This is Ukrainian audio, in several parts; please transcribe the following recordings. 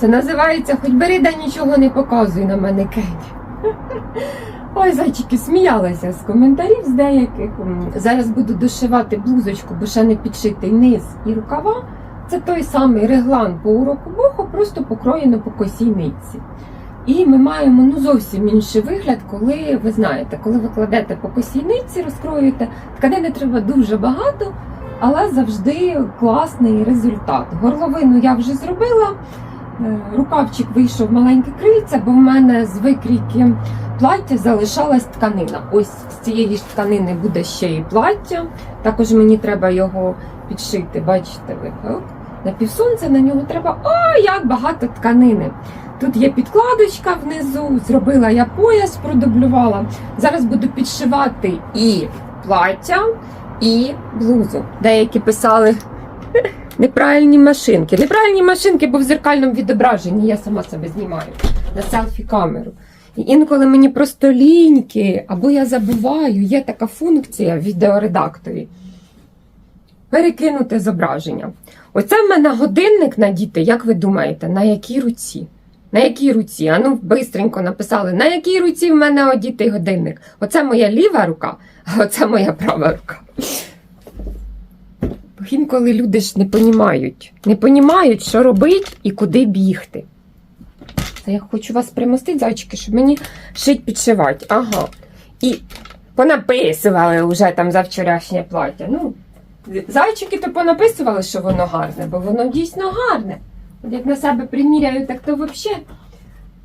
Це називається хоч бери да нічого не показуй на мене Кень. Ой, зайчики, сміялася з коментарів з деяких. Зараз буду дошивати блузочку, бо ще не підшитий низ і рукава. Це той самий реглан по уроку боху, просто покроєно по косій нитці. І ми маємо ну зовсім інший вигляд, коли ви знаєте, коли ви кладете по косій нитці, розкроюєте, тканини треба дуже багато, але завжди класний результат. Горловину я вже зробила. Е, Рукавчик вийшов маленьке крильце, бо в мене з викрійки плаття залишалась тканина. Ось з цієї ж тканини буде ще і плаття. Також мені треба його підшити. Бачите, ви на півсонця на нього треба. О, як багато тканини! Тут є підкладочка внизу, зробила я пояс, продублювала. Зараз буду підшивати і плаття, і блузу. Деякі писали неправильні машинки. Неправильні машинки, бо в зеркальному відображенні я сама себе знімаю на селфі-камеру. І інколи мені просто ліньки, або я забуваю, є така функція в відеоредакторі. Перекинути зображення. Оце в мене годинник надіти, як ви думаєте, на якій руці? На якій руці? А ну, бистренько написали, на якій руці в мене одітий годинник. Оце моя ліва рука, а оце моя права рука. Інколи люди ж не понімають. Не понімають, що робити і куди бігти. Це я хочу вас примостити, зайчики, щоб мені шить підшивати. Ага. І понаписували вже там за вчорашнє плаття. Ну, зайчики то понаписували, що воно гарне, бо воно дійсно гарне. От як на себе приміряю, так то взагалі.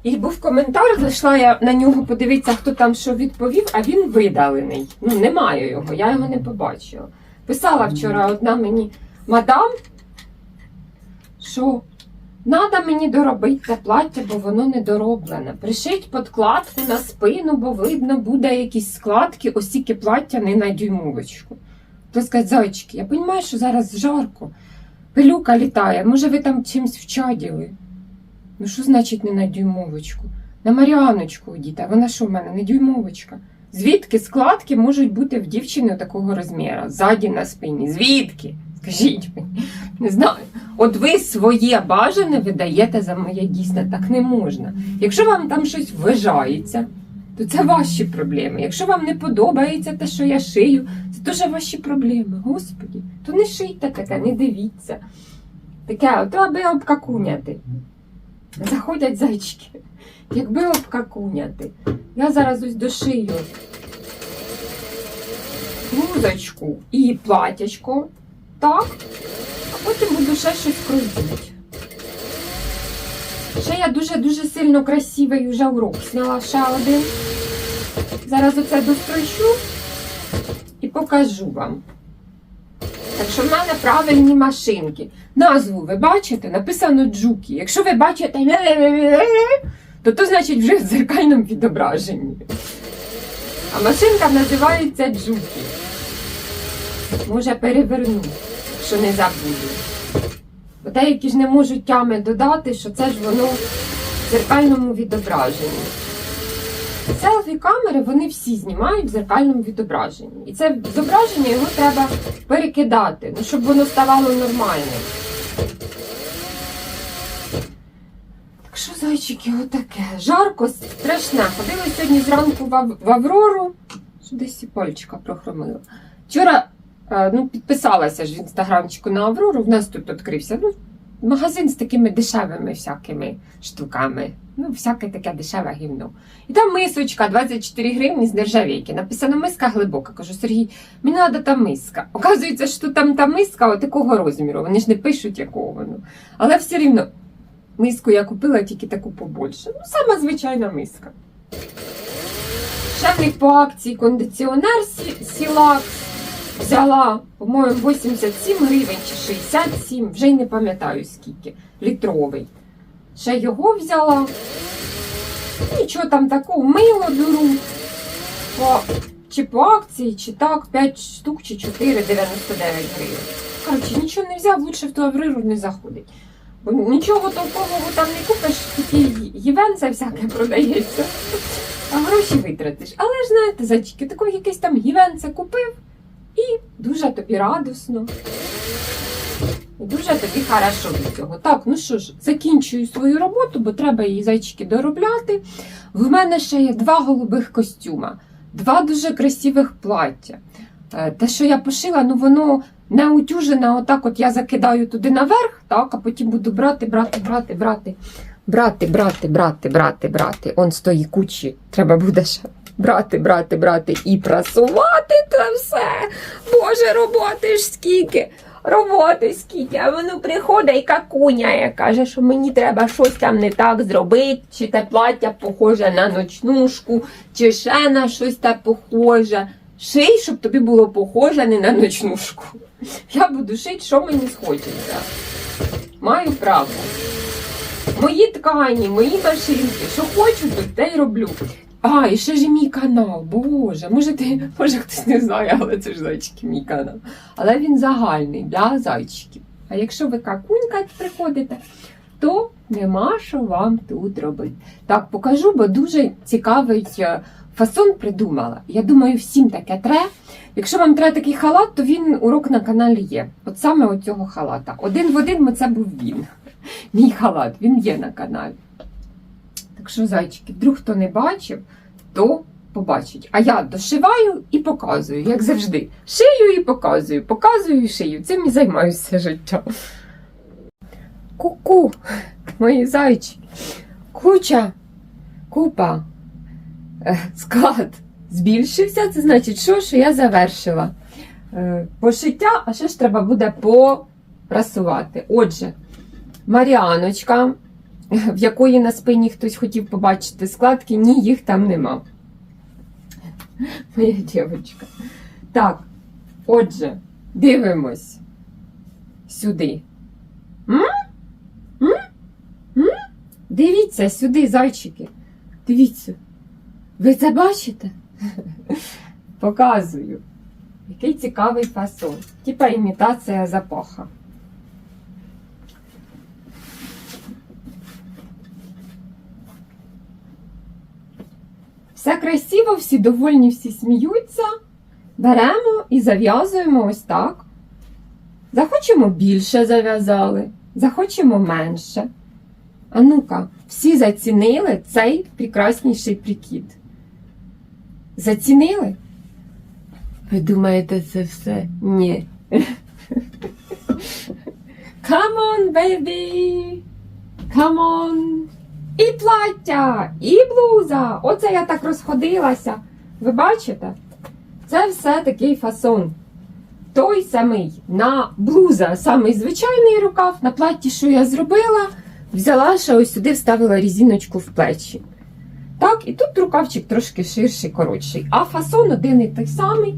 І був коментар, зайшла я на нього подивитися, хто там що відповів, а він видалений. Ну, немає його, я його не побачила. Писала вчора одна мені мадам, що треба мені доробити це плаття, бо воно недороблене. Пришить подкладку на спину, бо видно, буде якісь складки, осіки плаття не на дюймовочку. То сказати, зайчики, я розумію, що зараз жарко. Пилюка літає, може ви там чимось вчаділи? Ну що значить не на дюймовочку? На Маріаночку йдіть, а вона що в мене не дюймовочка? Звідки складки можуть бути в дівчини такого розміру? Ззаді на спині. Звідки? Скажіть мені, не знаю. От ви своє бажане видаєте за моє дійсне, так не можна. Якщо вам там щось вважається, то це ваші проблеми. Якщо вам не подобається те, що я шию, це теж ваші проблеми. Господі, то не шийте таке, не дивіться. Таке, ото аби обкакуняти. Заходять зайчики, якби обкакуняти. Я зараз ось дошию блузочку і платячко. Так, а потім буду ще щось крутити. Ще я дуже-дуже сильно красивий вже урок зняла ще один. Зараз оце дострочу і покажу вам. Так що в мене правильні машинки. Назву ви бачите? Написано джукі. Якщо ви бачите, то то значить вже в дзеркальному відображенні. А машинка називається джукі. Може переверну, що не забуду. Бо деякі ж не можуть тями додати, що це ж воно в дзеркальному відображенні. Селфі камери вони всі знімають в зеркальному відображенні. І це зображення його треба перекидати, ну, щоб воно ставало нормальним. Що, зайчики, отаке. Жарко, страшне. Ходила сьогодні зранку в, Аврору, що десь і пальчика прохромила. Вчора е, ну, підписалася ж в інстаграмчику на Аврору, в нас тут відкрився. Ну, магазин з такими дешевими всякими штуками. Ну, всяке таке дешеве гівно. І там мисочка 24 гривні з нержавійки. Написано миска глибока. Кажу, Сергій, мені треба та миска. Оказується, що там та миска такого розміру. Вони ж не пишуть якого воно. Але все рівно миску я купила тільки таку побольше. Ну, сама звичайна миска. Ще по акції кондиціонер Сі- Сілакс взяла, по-моєму, 87 гривень чи 67, вже й не пам'ятаю скільки, літровий. Ще його взяла. Нічого там такого, мило беру. По, чи по акції, чи так, 5 штук, чи 4,99 гривень. Коротше, нічого не взяв, лучше в ту авриру не заходить. Нічого толкового там не купиш, тільки гівенце всяке продається. А гроші витратиш. Але ж знаєте, зайчики, такого якесь там гівенце купив і дуже тобі радосно. Дуже тобі хорошо від цього. Так, ну що ж, закінчую свою роботу, бо треба її зайчики доробляти. В мене ще є два голубих костюма, два дуже красивих плаття. Е, Те, що я пошила, ну воно не утюжене, отак от я закидаю туди наверх, так, а потім буду брати, брати, брати, брати. Брати, брати, брати, брати, брати. Он з тої кучі. Треба буде ще брати, брати, брати і прасувати це все. Боже, роботи ж скільки. Роботи скільки, а воно приходить і какуняє, каже, що мені треба щось там не так зробити, чи те плаття похоже на ночнушку, чи ще на щось так похоже. Ший, щоб тобі було похоже не на ночнушку. Я буду шити, що мені схочеться. Маю право. Мої ткані, мої машинки, що хочу, то те й роблю. А, і ще ж мій канал, боже, може, ти, може хтось не знає, але це ж зайчики мій канал. Але він загальний для зайчиків. А якщо ви какунькать приходите, то нема що вам тут робити. Так, покажу, бо дуже цікавий е, фасон придумала. Я думаю, всім таке тре. Якщо вам треба такий халат, то він урок на каналі є. От саме от цього халата. Один в один, це був він. Мій халат, він є на каналі. Так що, зайчики, вдруг хто не бачив, то побачить. А я дошиваю і показую, як завжди. Шию і показую, показую і шию. Цим і займаюся життя. Ку-ку, мої зайчики. Куча, купа, склад збільшився. Це значить, що, що я завершила е, пошиття, а ще ж треба буде попрасувати. Отже, Маріаночка, в якої на спині хтось хотів побачити складки, ні, їх там нема. Моя дівчинка. Так, отже, дивимось сюди. М? М? М? Дивіться сюди, зайчики. Дивіться. Ви це бачите? Показую. Який цікавий фасон. Типа імітація запаха. Все красиво, всі довольні, всі сміються. Беремо і зав'язуємо ось так. Захочемо більше зав'язали, захочемо менше. А ну-ка, всі зацінили цей прекрасніший прикид. Зацінили? Ви думаєте, це все? Ні. Come on, baby! Come on! І плаття, і блуза. Оце я так розходилася. Ви бачите? Це все такий фасон. Той самий на блуза, самий звичайний рукав, на платті, що я зробила, взяла ще ось сюди, вставила різіночку в плечі. Так, і тут рукавчик трошки ширший, коротший. А фасон один і той самий.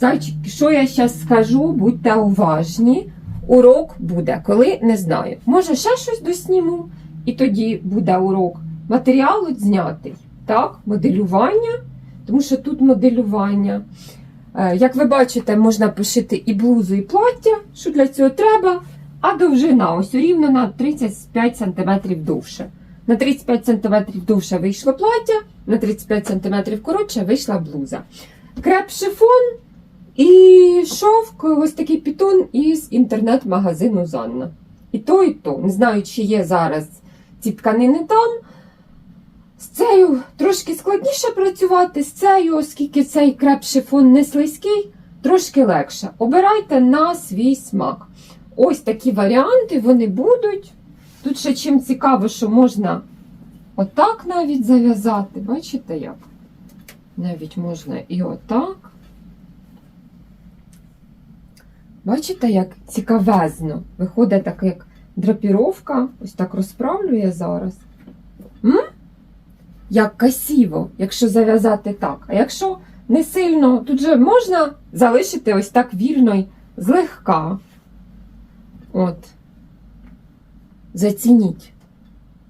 Зайчики, що я зараз скажу, будьте уважні. Урок буде, коли не знаю. Може, ще щось досніму, і тоді буде урок. Матеріал знятий. Так, моделювання, тому що тут моделювання. Е, Як ви бачите, можна пошити і блузу, і плаття, що для цього треба. А довжина ось рівно на 35 см довше. На 35 см довше вийшло плаття, на 35 см коротше вийшла блуза. Креп шифон і шовк, ось такий пітон із інтернет-магазину Занна. І то, і то. Не знаю, чи є зараз ці тканини там. З цією трошки складніше працювати, з цією, оскільки цей креп шифон не слизький, трошки легше. Обирайте на свій смак. Ось такі варіанти вони будуть. Тут ще чим цікаво, що можна отак навіть зав'язати. Бачите як? Навіть можна і отак. Бачите, як цікавезно. Виходить так, як драпіровка. Ось так розправлю я зараз. М? Як красиво, якщо зав'язати так. А якщо не сильно, тут же можна залишити ось так вільно й злегка. От. Зацініть.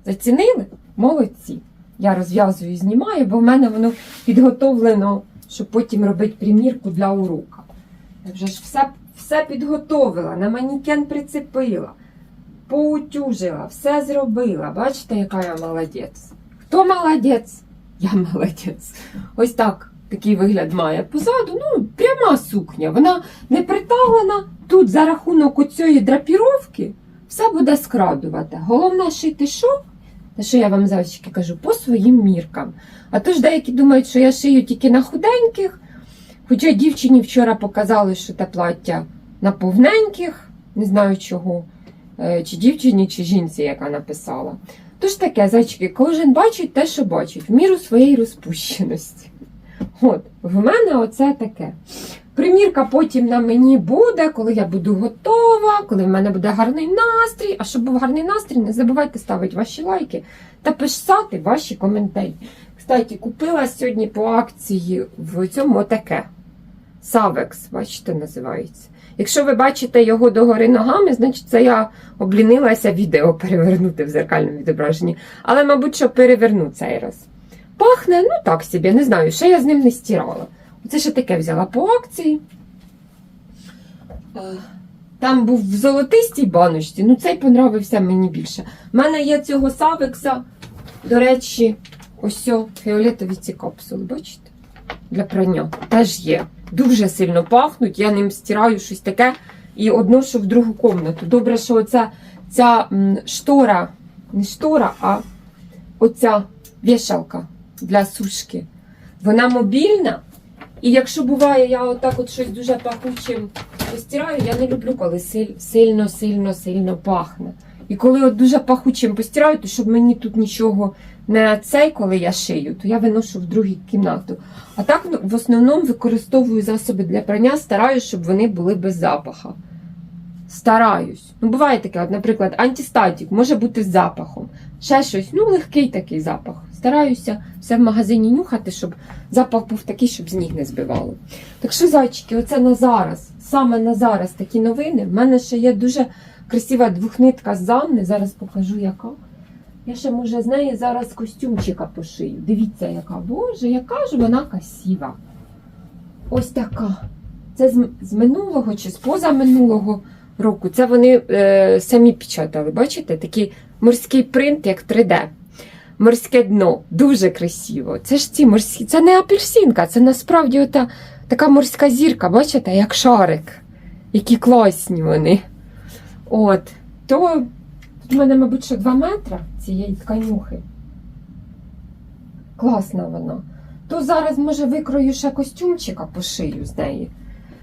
Зацінили? Молодці. Я розв'язую і знімаю, бо в мене воно підготовлено, щоб потім робити примірку для урока. Я вже ж все, все підготовила, на манікен прицепила, поутюжила, все зробила. Бачите, яка я молодець. Хто молодець? Я молодець. Ось так такий вигляд має. Позаду, ну, пряма сукня. Вона не приталена. Тут за рахунок оцієї драпіровки все буде скрадувати. Головне шити що? Те, що я вам завжди кажу, по своїм міркам. А то ж деякі думають, що я шию тільки на худеньких. Хоча дівчині вчора показали, що те плаття на повненьких, не знаю чого, е, чи дівчині, чи жінці, яка написала. Тож таке, зайчики, кожен бачить те, що бачить, в міру своєї розпущеності. От, в мене оце таке. Примірка потім на мені буде, коли я буду готова, коли в мене буде гарний настрій. А щоб був гарний настрій, не забувайте ставити ваші лайки та писати ваші коментарі. Кстати, купила сьогодні по акції в цьому таке. Савекс, бачите, називається. Якщо ви бачите його догори ногами, значить це я облінилася відео перевернути в зеркальному відображенні. Але, мабуть, що переверну цей раз. Пахне, ну так собі, не знаю, ще я з ним не стирала. Оце ще таке взяла по акції. Е, Там був в золотистій баночці, ну цей понравився мені більше. У мене є цього савекса, до речі, ось фіолетові ці капсули, бачите? Для прання. Теж є. Дуже сильно пахнуть, я ним стираю щось таке і одношу в другу комнату. Добре, що оця ця штора, не штора, а оця вішалка для сушки. Вона мобільна. І якщо буває, я отак от щось дуже пахучим постираю, я не люблю, коли сильно, сильно, сильно пахне. І коли от дуже пахучим постираю, то щоб мені тут нічого не цей, коли я шию, то я виношу в другу кімнату. А так ну, в основному використовую засоби для прання, стараюсь, щоб вони були без запаха. Стараюсь. Ну, буває таке, от, наприклад, антистатік може бути з запахом. Ще щось, ну, легкий такий запах. Стараюся все в магазині нюхати, щоб запах був такий, щоб з ніг не збивало. Так що, зайчики, оце на зараз, саме на зараз такі новини. В мене ще є дуже красива двохнитка з Занни, зараз покажу яка. Я ще, може, з неї зараз костюмчика пошию. Дивіться, яка. Боже, яка ж вона красива. Ось така. Це з, з минулого чи з позаминулого року. Це вони е, самі печатали. Бачите? Такий морський принт, як 3D. Морське дно. Дуже красиво. Це ж ці морські. Це не апельсинка, це насправді ота, така морська зірка, бачите, як шарик. Які класні вони. От. То в мене, мабуть, що 2 метри цієї тканюхи. Класна вона. То зараз, може, викрою ще костюмчика пошию з неї.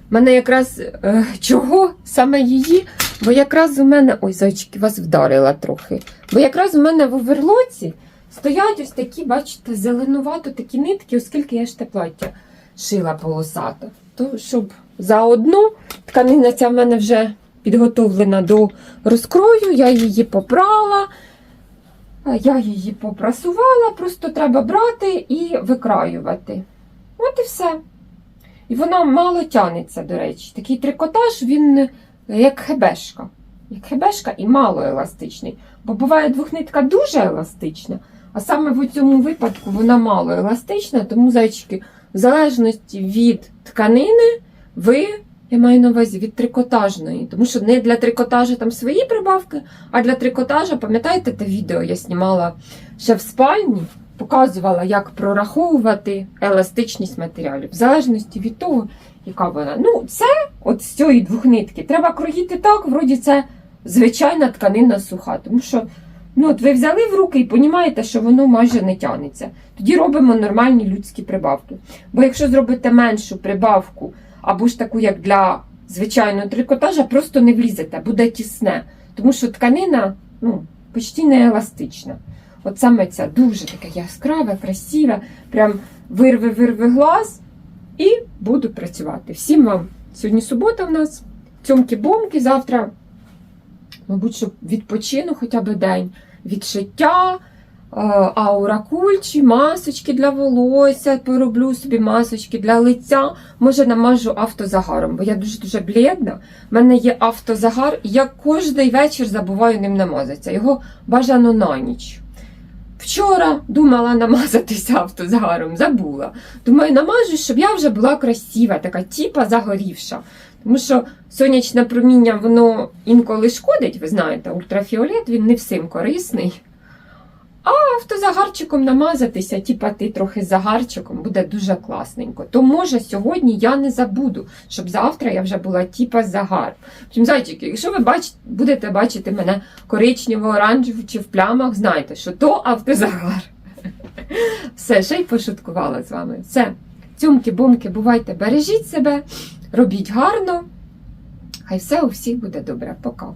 Мене якраз е, чого саме її? Бо якраз у мене. Ой, зайчики, вас вдарила трохи. Бо якраз у мене в оверлоці стоять ось такі, бачите, зеленувато такі нитки, оскільки я ж те плаття шила полосато. То щоб заодно тканина ця в мене вже підготовлена до розкрою, я її попрала. Я її попрасувала, просто треба брати і викраювати. От і все. І вона мало тянеться, до речі. Такий трикотаж, він як хебешка. Як хебешка і мало еластичний. Бо буває двохнитка дуже еластична, а саме в цьому випадку вона мало еластична, тому зайчики, в залежності від тканини, ви, я маю на увазі, від трикотажної. Тому що не для трикотажу там свої прибавки, а для трикотажу, пам'ятаєте, те відео я знімала ще в спальні, показувала, як прораховувати еластичність матеріалів, в залежності від того, яка вона. Ну, це от з цієї двохнитки. Треба кроїти так, вроді це звичайна тканина суха. Тому що ну, от ви взяли в руки і розумієте, що воно майже не тягнеться. Тоді робимо нормальні людські прибавки. Бо якщо зробите меншу прибавку, або ж таку, як для звичайного трикотажа, просто не влізете, буде тісне. Тому що тканина ну, почти не еластична. От саме ця дуже таке яскраве, красиве, прям вирве глаз і буду працювати. Всім вам сьогодні субота в нас, цьомки-бомки, завтра, мабуть, що відпочину хоча б день від шиття, е, аура кульчі, масочки для волосся, пороблю собі масочки для лиця. Може, намажу автозагаром, бо я дуже-дуже блідна. У мене є автозагар, і я кожен вечір забуваю ним намазатися. Його бажано на ніч. Вчора думала намазатися автозагаром, забула. Думаю, намажу, щоб я вже була красива, така тіпа загорівша. Тому що сонячне проміння воно інколи шкодить, ви знаєте, ультрафіолет він не всім корисний. А автозагарчиком намазатися, типа ти трохи загарчиком, буде дуже класненько. То може сьогодні я не забуду, щоб завтра я вже була типа з загаром. Втім, зайчики, якщо ви бачите, будете бачити мене коричнево, оранжево чи в плямах, знайте, що то автозагар. Все, ще й пошуткувала з вами. Все. Цюмки-бумки, бувайте, бережіть себе, робіть гарно. Хай все у всіх буде добре. Пока.